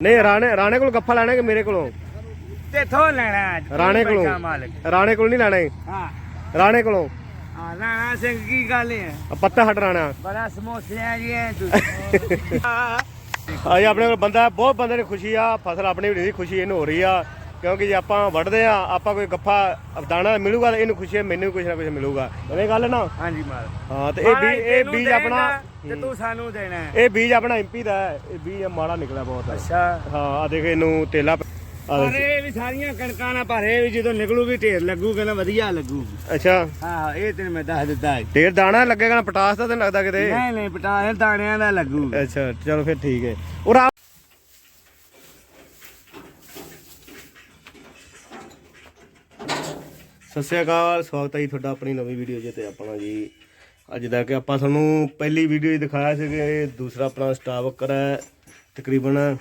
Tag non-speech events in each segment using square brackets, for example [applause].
ਨਹੀਂ ਰਾਣੇ ਰਾਣੇ ਕੋਲ ਗੱਫਾ ਲੈਣਾ ਕਿ ਮੇਰੇ ਕੋਲੋਂ? ਤੇਥੋਂ ਲੈਣਾ ਅੱਜ? ਤੂੰ ਰਾਣੇ ਕੋਲੋਂ। ਮਾਲਕ। ਰਾਣੇ ਕੋਲ ਨਹੀਂ ਲੈਣਾ ਇਹ। ਹਾਂ। ਰਾਣੇ ਕੋਲੋਂ। ਹਾਂ ਰਾਣਾ ਸਿੰਘ ਕੀ ਗੱਲ ਹੈ? ਆ ਪੱਤਾ ਹਟ ਰਾਣਾ। ਬੜਾ ਸਮੋਸਿਆਂ ਜੀ ਹੈ ਤੂੰ ਅੱਜ ਆਪਣੇ ਕੋਲ ਬੰਦਾ ਬਹੁਤ ਬੰਦੇ ਨੇ ਖੁਸ਼ੀ ਆ ਫਸਲ ਆਪਣੀ ਵੀ ਨਹੀਂ ਖੁਸ਼ੀ ਇਹਨੂੰ ਹੋ ਰਹੀ ਆ। ਕਿਉਂਕਿ ਜੇ ਆਪਾਂ ਵੱਢਦੇ ਆ ਆਪਾਂ ਕੋਈ ਗੱਫਾ ਦਾਣਾ ਮਿਲੂਗਾ ਤਾਂ ਇਹਨੂੰ ਖੁਸ਼ੀ ਹੈ ਮੈਨੂੰ ਵੀ ਕੁਝ ਨਾ ਕੁਝ ਮਿਲੂਗਾ। ਇਹ ਗੱਲ ਨਾ? ਹਾਂਜੀ ਮਾਲਕ ਹਾਂ ਤੇ ਇਹ ਬੀਜ ਇਹ ਬੀਜ ਆਪਣਾ ਤੇ ਤੂੰ ਸਾਨੂੰ ਦੇਣਾ। ਹੈ। ਇਹ ਬੀਜ ਆਪਣਾ ਐਮਪੀ ਦਾ ਹੈ। ਇਹ ਬੀਜ ਮਾੜਾ ਨਿਕਲਿਆ ਬਹੁਤ ਅੱਛਾ। ਹਾਂ ਆ ਦੇਖ ਇਹਨੂੰ ਤੇਲਾ ਆ ਪਰ ਇਹ ਵੀ ਸਾਰੀਆਂ ਕਣਕਾਂ ਨਾ ਪਰ ਇਹ ਵੀ ਜਦੋਂ ਨਿਕਲੂਗੀ ਢੇਰ ਲੱਗੂਗਾ ਨਾ ਵਧੀਆ ਲੱਗੂਗੀ। ਅੱਛਾ। ਹਾਂ ਇਹ ਤੈਨੂੰ ਮੈਂ ਦੱਸ ਦਿੱਤਾ ਹੈ। ਢੇਰ ਦਾਣਾ ਲੱਗੇਗਾ ਨਾ ਪਟਾਸ ਦਾ ਤਾਂ ਨੀ ਲੱਗਦਾ ਕਿਤੇ। ਨਹੀਂ ਨਹੀਂ ਪਟਾਏ ਦਾਣਿਆਂ ਦਾ ਲੱਗੂ। ਅੱਛਾ ਚਲੋ ਫਿਰ ਠੀਕ ਹੈ। ਆ ਸਤਿ ਸ਼੍ਰੀ ਅਕਾਲ ਸਵਾਗਤ ਹੈ ਜੀ ਤੁਹਾਡਾ ਆਪਣੀ ਨਵੀਂ ਵੀਡੀਓ 'ਚ ਤੇ ਆਪਣਾ ਜੀ ਅੱਜ ਦਾ ਕਿ ਆਪਾਂ ਤੁਹਾਨੂੰ ਪਹਿਲੀ ਵੀਡੀਓ 'ਚ ਦਿਖਾਇਆ ਸੀ ਕਿ ਇਹ ਦੂਸਰਾ ਆਪਣਾ ਸਟਾਫ ਵਰਕਰ ਹੈ ਤਕਰੀਬਨ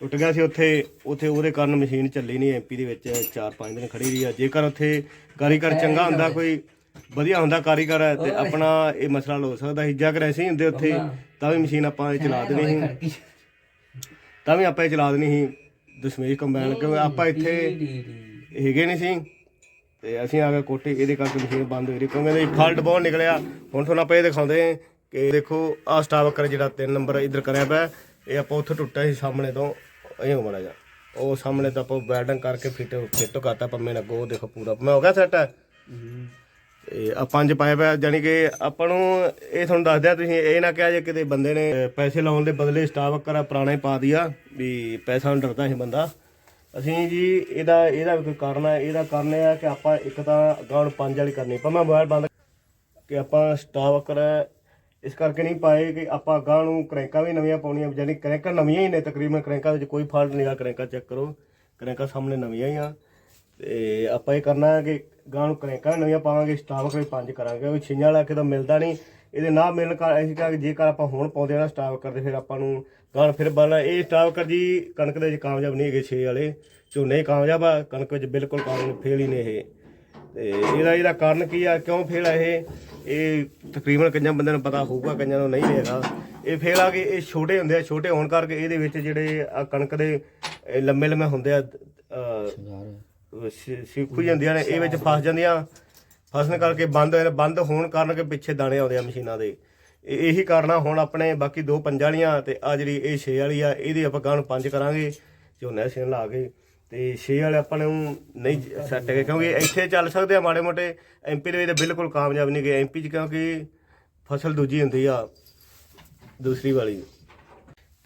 ਟੁੱਟ ਗਿਆ ਸੀ ਉੱਥੇ ਉੱਥੇ ਉਹਦੇ ਕਾਰਨ ਮਸ਼ੀਨ ਚੱਲੀ ਨਹੀਂ ਐਮਪੀ ਦੇ ਵਿੱਚ 4-5 ਦਿਨ ਖੜੀ ਰਹੀ ਆ। ਜੇਕਰ ਉੱਥੇ ਕਾਰੀਗਰ ਚੰਗਾ ਹੁੰਦਾ ਕੋਈ ਵਧੀਆ ਹੁੰਦਾ ਕਾਰੀਗਰ ਤੇ ਆਪਣਾ ਇਹ ਮਸਲਾ ਲੋ ਸਕਦਾ ਸੀ। ਜੇਕਰ ਐਸੇ ਹੀ ਹੁੰਦੇ ਉੱਥੇ ਤਾਂ ਵੀ ਮਸ਼ੀਨ ਆਪਾਂ ਇਹ ਚਲਾ ਦੇਣੀ ਸੀ। ਤਾਂ ਵੀ ਆਪਾਂ ਇਹ ਚਲਾ ਦੇਣੀ ਸੀ। ਦਸ਼ਮੇਸ਼ ਕੰਬਾਈਨ ਕਿਉਂਕਿ ਆਪਾਂ ਇੱਥੇ ਹੈਗੇ ਨਹੀਂ ਸੀ। ਤੇ ਅਸੀਂ ਆ ਕੇ ਕੋਟੇ ਇਹਦੇ ਕਰਕੇ ਮਸ਼ੀਨ ਬੰਦ ਹੋਈ ਰਹੀ ਕਿਉਂਕਿ ਇਹਦੇ ਫਾਲਟ ਬਹੁਤ ਨਿਕਲਿਆ। ਹੁਣ ਤੁਹਾਨੂੰ ਆਪਾਂ ਇਹ ਦਿਖਾਉਂਦੇ ਹਾਂ ਕਿ ਦੇਖੋ, ਆਹ ਸਟਾਫ ਕਰ ਜਿਹੜਾ 3 ਨੰਬਰ ਇਧਰ ਕਰਿਆ ਪਿਆ। ਇਹ ਆਪਾਂ ਉੱਥੇ ਟੁੱਟਿਆ ਸੀ ਸਾਹਮਣੇ ਤੋਂ। ਇਹ ਬਣਾ ਜਾ ਉਹ ਸਾਹਮਣੇ ਤਾਂ ਆਪਾਂ ਵੈਲਡਿੰਗ ਕਰਕੇ ਫਿੱਟ ਫਿੱਟ ਕਰਤਾ ਪੰਮੇ ਨਾਲ ਉਹ ਦੇਖੋ ਪੂਰਾ। ਮੈਂ ਹੋ ਗਿਆ ਸੈੱਟ ਤੇ ਆ ਪੰਜ ਪਾਇਆ ਪਿਆ ਜਾਨੀ ਕਿ ਆਪਾਂ ਨੂੰ ਇਹ ਤੁਹਾਨੂੰ ਦੱਸ ਦਿਆਂ, ਤੁਸੀਂ ਇਹ ਨਾ ਕਿਹਾ ਜੇ ਕਿਤੇ ਬੰਦੇ ਨੇ ਪੈਸੇ ਲਾਉਣ ਦੇ ਬਦਲੇ ਸਟਾਫ ਕਰਾ ਪੁਰਾਣਾ ਹੀ ਪਾ ਦਿਆ ਵੀ ਪੈਸਾ ਨੂੰ ਡਰਦਾ ਸੀ ਬੰਦਾ। ਅਸੀਂ ਜੀ ਇਹਦਾ ਇਹਦਾ ਵੀ ਕੋਈ ਕਾਰਨ ਹੈ ਇਹਦਾ ਕਾਰਨ ਇਹ ਹੈ ਕਿ ਆਪਾਂ ਇੱਕ ਤਾਂ ਗਾਉਣ ਪੰਜ ਵਾਲੀ ਕਰਨੀ ਪਰ ਮੈਂ ਮੋਬਾਈਲ ਬੰਦ ਕਿ ਆਪਾਂ ਸਟਾਫ ਕਰ ਇਸ ਕਰਕੇ ਨਹੀਂ ਪਾਏ ਕਿ ਆਪਾਂ ਗਾਂ ਨੂੰ ਕਰੈਂਕਾਂ ਵੀ ਨਵੀਆਂ ਪਾਉਣੀਆਂ, ਯਾਨੀ ਕਰੈਂਕਾਂ ਨਵੀਆਂ ਹੀ ਨੇ ਤਕਰੀਬਨ, ਕਰੈਂਕਾਂ ਵਿੱਚ ਕੋਈ ਫਾਲਟ ਨਹੀਂਗਾ ਕਰੈਂਕਾਂ ਚੈੱਕ ਕਰੋ, ਕਰੈਂਕਾਂ ਸਾਹਮਣੇ ਨਵੀਆਂ ਹੀ ਆ। ਤੇ ਆਪਾਂ ਇਹ ਕਰਨਾ ਕਿ ਗਾਂ ਨੂੰ ਕਰੈਂਕਾਂ ਵੀ ਨਵੀਆਂ ਪਾਵਾਂਗੇ ਸਟਾਫ ਕੋਈ ਪੰਜ ਕਰਾਂਗੇ, ਉਹ ਛਿੰਝਾਂ ਵਾਲਾ ਕਿਤੇ ਮਿਲਦਾ ਨਹੀਂ। ਇਹਦੇ ਨਾ ਮਿਲਣ ਕਰ ਅਸੀਂ ਕਹਾਂ ਕਿ ਜੇਕਰ ਆਪਾਂ ਹੁਣ ਪਾਉਂਦੇ ਆ ਨਾ ਸਟਾਫ ਕਰਦੇ ਫਿਰ ਆਪਾਂ ਨੂੰ ਗਾਂ ਫਿਰ ਬਣਾ ਇਹ ਸਟਾਫ ਕਰ ਜੀ ਕਣਕ ਦੇ ਵਿੱਚ ਕਾਮਯਾਬ ਨਹੀਂ ਹੈਗੇ 6 ਵਾਲੇ। ਝੋਨੇ ਕਾਮਯਾਬ ਆ ਕਣਕ ਵਿੱਚ ਬਿਲਕੁਲ ਕਾਮਯਾਬ ਫੇਲ ਹੀ ਨੇ ਇਹ। ਤੇ ਇਹਦਾ ਇਹਦਾ ਕਾਰਨ ਕੀ ਆ ਕਿਉਂ ਫੇਲ ਆ ਇਹ? ਇਹ ਤਕਰੀਬਨ ਕਈਆਂ ਬੰਦਿਆਂ ਨੂੰ ਪਤਾ ਹੋਊਗਾ ਕਈਆਂ ਨੂੰ ਨਹੀਂ ਹੈਗਾ। ਇਹ ਫੇਲ ਆ ਕਿ ਇਹ ਛੋਟੇ ਹੁੰਦੇ ਆ ਛੋਟੇ ਹੋਣ ਕਰਕੇ ਇਹਦੇ ਵਿੱਚ ਜਿਹੜੇ ਆ ਕਣਕ ਦੇ ਲੰਮੇ ਲੰਮੇ ਹੁੰਦੇ ਆ ਸਿੱਖੂ ਜਾਂਦੀਆਂ ਨੇ ਇਹ ਵਿੱਚ ਫਸ ਜਾਂਦੀਆਂ। ਫਸਣ ਕਰਕੇ ਬੰਦ ਹੋਏ ਨੇ ਬੰਦ ਹੋਣ ਕਾਰਨ ਕਿ ਪਿੱਛੇ ਦਾਣੇ ਆਉਂਦੇ ਆ ਮਸ਼ੀਨਾਂ ਦੇ। ਇਹ- ਇਹੀ ਕਾਰਨ ਆ ਹੁਣ ਆਪਣੇ ਬਾਕੀ ਦੋ ਪੰਜ ਵਾਲੀਆਂ ਤੇ ਆ ਜਿਹੜੀ ਇਹ 6 ਵਾਲੀ ਆ ਇਹਦੀ ਆਪਾਂ ਗਾਂ ਪੰਜ ਕਰਾਂਗੇ ਝੋਨੇ ਸੀਨ ਲਾ ਕੇ ਤੇ 6 ਵਾਲੇ ਆਪਾਂ ਨੂੰ ਨਹੀਂ ਸੈੱਟ ਗਏ ਕਿਉਂਕਿ ਇੱਥੇ ਚੱਲ ਸਕਦੇ ਆ ਮਾੜੇ ਮੋਟੇ ਐਮਪੀ ਦੇ ਵਿੱਚ ਤਾਂ ਬਿਲਕੁਲ ਕਾਮਯਾਬ ਨਹੀਂ ਗਏ ਐਮਪੀ ਚ ਕਿਉਂਕਿ ਫਸਲ ਦੂਜੀ ਹੁੰਦੀ ਆ ਦੂਸਰੀ ਵਾਲੀ।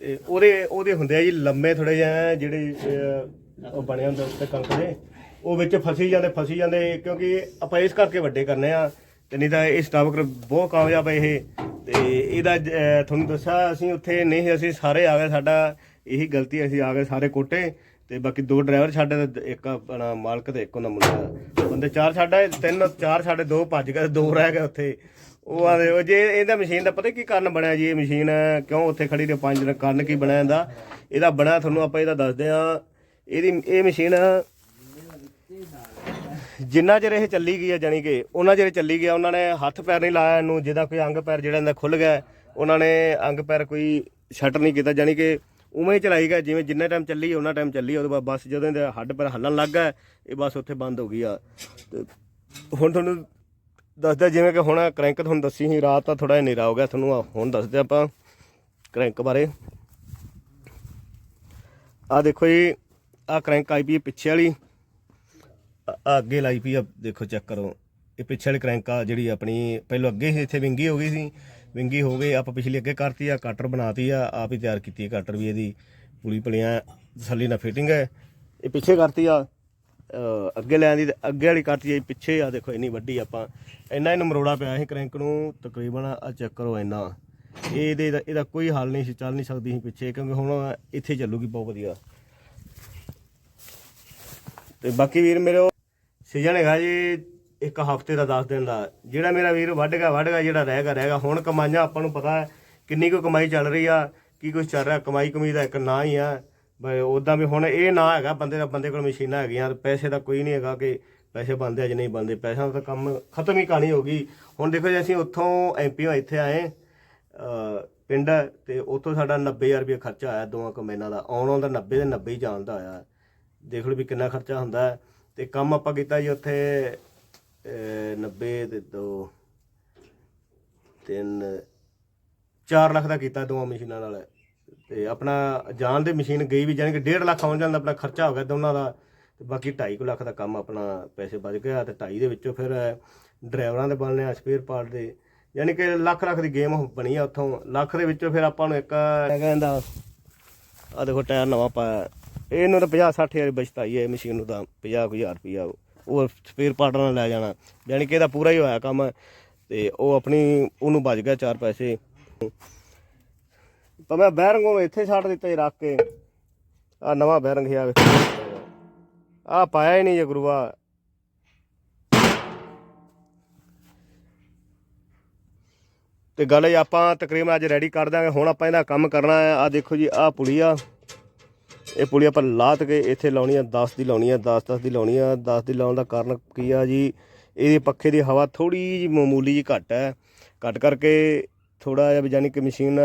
ਤੇ ਉਹਦੇ ਉਹਦੇ ਹੁੰਦੇ ਆ ਜੀ ਲੰਮੇ ਥੋੜੇ ਜਿਹੇ ਜਿਹੜੇ ਅਹ, ਉਹ ਬਣਿਆ ਹੁੰਦਾ ਉੱਤੇ ਕਣਕ ਦੇ। ਉਹ ਵਿੱਚ ਫਸੀ ਜਾਂਦੇ ਫਸੀ ਜਾਂਦੇ, ਕਿਉਂਕਿ ਆਪਾਂ ਇਸ ਕਰਕੇ ਵੱਡੇ ਕਰਨੇ ਆ, ਤੇ ਨਹੀਂ ਤਾਂ ਇਹ ਸਟਾਫ ਬਹੁਤ ਕਾਮਯਾਬ ਹੈ ਇਹ। ਤੇ ਇਹਦਾ ਤੁਹਾਨੂੰ ਦੱਸਿਆ ਅਸੀਂ ਉੱਥੇ ਨਹੀਂ, ਅਸੀਂ ਸਾਰੇ ਆ ਗਏ ਸਾਡਾ, ਇਹੀ ਗਲਤੀ ਅਸੀਂ ਆ ਗਏ ਸਾਰੇ ਕੋਟੇ, ਤੇ ਬਾਕੀ ਦੋ ਡਰਾਈਵਰ ਸਾਡੇ ਤੇ, ਇੱਕ ਆਪਣਾ ਮਾਲਕ ਤੇ ਇੱਕ ਉਹਨਾਂ ਮੁੰਡਾ ਬੰਦੇ ਚਾਰ ਸਾਡਾ, ਤਿੰਨ, ਚਾਰ ਸਾਡੇ ਦੋ ਭੱਜ ਗਏ, ਦੋ ਰਹਿ ਗਏ ਉੱਥੇ। ਉਹ ਆਦੇ, ਉਹ ਜੇ ਇਹਦਾ ਮਸ਼ੀਨ ਦਾ ਪਤਾ ਕੀ ਕਾਰਨ ਬਣਿਆ ਜੀ, ਇਹ ਮਸ਼ੀਨ ਕਿਉਂ ਉੱਥੇ ਖੜੀ ਤੇ ਪੰਜ ਦਿਨ ਕਾਰਨ ਕੀ ਬਣਿਆ ਇਹਦਾ? ਇਹਦਾ ਬਣਿਆ ਤੁਹਾਨੂੰ ਆਪਾਂ ਇਹਦਾ ਦੱਸਦੇ ਆ ਇਹਦੀ, ਇਹ ਮਸ਼ੀਨ ਜਿੰਨਾ ਚਿਰ ਇਹ ਚੱਲੀ ਗਈ ਹੈ ਜਾਨੀ ਕਿ, ਉਹਨਾਂ ਚਿਰ ਚੱਲੀ ਗਿਆ, ਉਹਨਾਂ ਨੇ ਹੱਥ ਪੈਰ ਨਹੀਂ ਲਾਇਆ ਇਹਨੂੰ, ਜਿਹਦਾ ਕੋਈ ਅੰਗ ਪੈਰ ਜਿਹੜਾ ਇਹਦਾ ਖੁੱਲ ਗਿਆ, ਉਹਨਾਂ ਨੇ ਅੰਗ ਪੈਰ ਕੋਈ ਸ਼ਟਰ ਨਹੀਂ ਕੀਤਾ ਜਾਨੀ ਕਿ ਉਵੇਂ ਹੀ ਚਲਾਈ ਗਿਆ ਜਿਵੇਂ ਜਿੰਨਾ ਟਾਈਮ ਚੱਲੀ ਉਹਨਾਂ ਟਾਈਮ ਚੱਲੀ ਉਹਦੇ ਬਾਅਦ ਬਸ ਜਦੋਂ ਇਹਦੇ ਹੱਡ ਪੈਰ ਹੱਲਣ ਲੱਗ ਗਿਆ ਇਹ ਬਸ ਉੱਥੇ ਬੰਦ ਹੋ ਗਈ ਆ। ਤੇ ਹੁਣ ਤੁਹਾਨੂੰ ਦੱਸਦਾ ਜਿਵੇਂ ਕਿ ਹੁਣ ਕ੍ਰੈਂਕ ਤੁਹਾਨੂੰ ਦੱਸੀ ਸੀ, ਰਾਤ ਤਾਂ ਥੋੜਾ ਹਨੇਰਾ ਹੋ ਗਿਆ, ਤੁਹਾਨੂੰ ਆ ਹੁਣ ਦੱਸਦੇ ਆਪਾਂ ਕ੍ਰੈਂਕ ਬਾਰੇ। ਆ ਦੇਖੋ ਜੀ ਆ ਕ੍ਰੈਂਕ ਆਈ ਪਈ ਪਿੱਛੇ ਵਾਲੀ। ਆ- ਅੱਗੇ ਲਾਈ ਪਈ ਆ, ਦੇਖੋ ਚੈੱਕ ਕਰੋ। ਇਹ ਪਿੱਛੇ ਵਾਲੀ ਕ੍ਰੈਂਕ ਆ ਜਿਹੜੀ ਆਪਣੀ, ਪਹਿਲਾਂ ਅੱਗੇ ਹੀ ਇੱਥੇ ਵਿੰਗੀ ਹੋ ਗਈ ਸੀ। ਵਿੰਗੀ ਹੋ ਗਈ, ਆਪਾਂ ਪਿਛਲੀ ਅੱਗੇ ਕਰਤੀ ਆ ਕਟਰ ਬਣਾਤੀ ਆ, ਆਪ ਹੀ ਤਿਆਰ ਕੀਤੀ ਹੈ ਕਟਰ ਵੀ ਇਹਦੀ। ਪੂਰੀ ਪਲੀਆਂ, ਤਸੱਲੀ ਨਾਲ ਫਿਟਿੰਗ ਹੈ। ਇਹ ਪਿੱਛੇ ਕਰਤੀ ਆ ਅੱਗੇ ਲੈਣ ਦੀ, ਅੱਗੇ ਵਾਲੀ ਕਰਤੀ ਆ ਪਿੱਛੇ ਆ, ਦੇਖੋ ਇੰਨੀ ਵੱਡੀ ਆਪਾਂ। ਇੰਨਾ ਇਹਨੂੰ ਮਰੋੜਾ ਪਿਆ ਸੀ ਕ੍ਰੈਂਕ ਨੂੰ, ਤਕਰੀਬਨ ਆ ਚੈੱਕ ਕਰੋ ਇੰਨਾ। ਇਹ ਇਹਦੇ ਇਹਦਾ- ਇਹਦਾ ਕੋਈ ਹੱਲ ਨਹੀਂ ਸੀ, ਚੱਲ ਨਹੀਂ ਸਕਦੀ ਸੀ ਪਿੱਛੇ, ਕਿਉਂਕਿ ਹੁਣ ਇੱਥੇ ਚੱਲੂਗੀ, ਬਹੁਤ ਵਧੀਆ। ਤੇ ਬਾਕੀ ਵੀਰ ਮੇਰੇ ਸੀਜ਼ਨ ਹੈਗਾ ਜੀ, ਇੱਕ ਹਫ਼ਤੇ ਦਾ 10 ਦਿਨ ਦਾ। ਜਿਹੜਾ ਮੇਰਾ ਵੀਰ ਵੱਢ ਗਿਆ ਵੱਢ ਗਿਆ, ਜਿਹੜਾ ਰਹਿ ਗਿਆ ਰਹਿ ਗਿਆ। ਹੁਣ ਕਮਾਈਆਂ ਆਪਾਂ ਨੂੰ ਪਤਾ ਹੈ ਕਿੰਨੀ ਕੁ ਕਮਾਈ ਚੱਲ ਰਹੀ ਆ, ਕੀ ਕੁਝ ਚੱਲ ਰਿਹਾ। ਕਮਾਈ ਕਮਾਈ ਦਾ ਇੱਕ ਨਾਂ ਹੀ ਆ। ਬਈ ਉਦਾਂ ਵੀ ਹੁਣ ਇਹ ਨਾਂ ਹੈਗਾ, ਬੰਦੇ ਦਾ, ਬੰਦੇ ਕੋਲ ਮਸ਼ੀਨਾਂ ਹੈਗੀਆਂ ਤੇ ਪੈਸੇ ਦਾ ਕੋਈ ਨਹੀਂ ਹੈਗਾ ਕਿ ਪੈਸੇ ਬੰਦੇ ਆ ਜਾਂ ਨਹੀਂ ਬੰਦੇ ਪੈਸਿਆਂ ਦਾ ਤਾਂ ਕੰਮ ਖਤਮ ਹੀ ਕਹਾਣੀ ਹੋ ਗਈ ਹੁਣ ਦੇਖੋ ਜੀ, ਅਸੀਂ ਉੱਥੋਂ ਐਮਪੀ ਇੱਥੇ ਆਏ ਅ ਪਿੰਡ ਤੇ ਉੱਥੋਂ ਸਾਡਾ 90000 ਰੁਪਏ ਖਰਚਾ ਆਇਆ ਦੋਵਾਂ ਕੰਬਾਈਨਾਂ ਦਾ। ਆਉਣ ਆਉਣ ਦਾ 90 ਦੇ 90 ਹੀ ਜਾਣ ਦਾ ਆਇਆ ਦੇਖ ਲਓ ਵੀ ਕਿੰਨਾ ਖਰਚਾ ਹੁੰਦਾ। ਹੈ ਤੇ ਕੰਮ ਆਪਾਂ ਕੀਤਾ ਜੀ ਉੱਥੇ ਅਹ, 90 ਤੇ 2 3 4 ਲੱਖ ਦਾ ਕੀਤਾ ਦੋਵਾਂ ਮਸ਼ੀਨਾਂ ਨਾਲ। ਤੇ ਆਪਣਾ ਜਾਣ ਦੀ ਮਸ਼ੀਨ ਗਈ ਵੀ ਜਾਣੀ ਕਿ 1.5 ਲੱਖ ਆਉਣ ਜਾਂਦਾ ਆਪਣਾ ਖਰਚਾ ਹੋ ਗਿਆ ਦੋਨਾਂ ਦਾ। ਤੇ ਬਾਕੀ 2.5 ਲੱਖ ਦਾ ਕੰਮ ਆਪਣਾ ਪੈਸੇ ਬਚ ਗਿਆ ਤੇ 2.5 ਦੇ ਵਿੱਚੋਂ ਫਿਰ ਡਰਾਈਵਰਾਂ ਦੇ ਬਣਨੇ ਆ ਸਪੇਅਰ ਪਾਰਟ ਦੇ। ਯਾਨੀ ਕਿ ਲੱਖ ਲੱਖ ਦੀ ਗੇਮ ਬਣੀ ਆ ਉੱਥੋਂ। ਲੱਖ ਦੇ ਵਿੱਚੋਂ ਫਿਰ ਆਪਾਂ ਨੂੰ ਇੱਕ ਕਹਿੰਦਾ ਆ ਦੇਖੋ ਟਾਇਰ ਨਵਾਂ ਪਾਇਆ ਇਹਨੂੰ ਤਾਂ 50 60 ਹਜ਼ਾਰ ਬਚਤ ਆਈ ਹੈ ਮਸ਼ੀਨ ਨੂੰ ਤਾਂ 50 ਕੁ ਹਜ਼ਾਰ ਰੁਪਈਆ ਉਹ। ਸਪੇਅਰ ਪਾਰਟ ਨਾਲ ਲੈ ਜਾਣਾ। ਯਾਨੀ ਕਿ ਇਹਦਾ ਪੂਰਾ ਹੀ ਹੋਇਆ ਕੰਮ। ਤੇ ਉਹ ਆਪਣੀ, ਉਹਨੂੰ ਬਚ ਗਿਆ ਚਾਰ ਪੈਸੇ। ਤਾਂ ਮੈਂ ਬੈਰੰਗ ਉਹ ਇੱਥੇ ਛੱਡ ਦਿੱਤਾ ਜੀ ਰੱਖ ਕੇ। ਆ ਨਵਾਂ ਬੈਰੰਗ ਹੀ ਆ ਆ ਪਾਇਆ ਹੀ ਨਹੀਂ ਜੇ ਗੁਰੂਆ। ਤੇ ਗੱਲ ਇਹ ਆਪਾਂ ਤਕਰੀਬਨ ਅੱਜ ਰੈਡੀ ਕਰ ਦਾਂਗੇ ਹੁਣ ਆਪਾਂ ਇਹਦਾ ਕੰਮ ਕਰਨਾ ਹੈ। ਆ ਦੇਖੋ ਜੀ ਆ ਪੁਲੀ ਆ। ਇਹ ਪੁਲੀ ਆਪਾਂ ਲਾਤ ਕੇ ਇੱਥੇ ਲਾਉਣੀ ਆ 10 ਦੀ ਲਾਉਣੀ ਆ 10 10 ਦੀ ਲਾਉਣੀ ਆ। 10 ਦੀ ਲਾਉਣ ਦਾ ਕਾਰਨ ਕੀ ਆ ਜੀ? ਇਹਦੇ ਪੱਖੇ ਦੀ ਹਵਾ ਥੋੜੀ ਜੀ ਮਾਮੂਲੀ ਜੀ ਘੱਟ ਹੈ। ਘੱਟ ਕਰਕੇ ਥੋੜਾ ਜਿਹਾ ਵੀ ਜਾਨੀ ਕਿ ਮਸ਼ੀਨ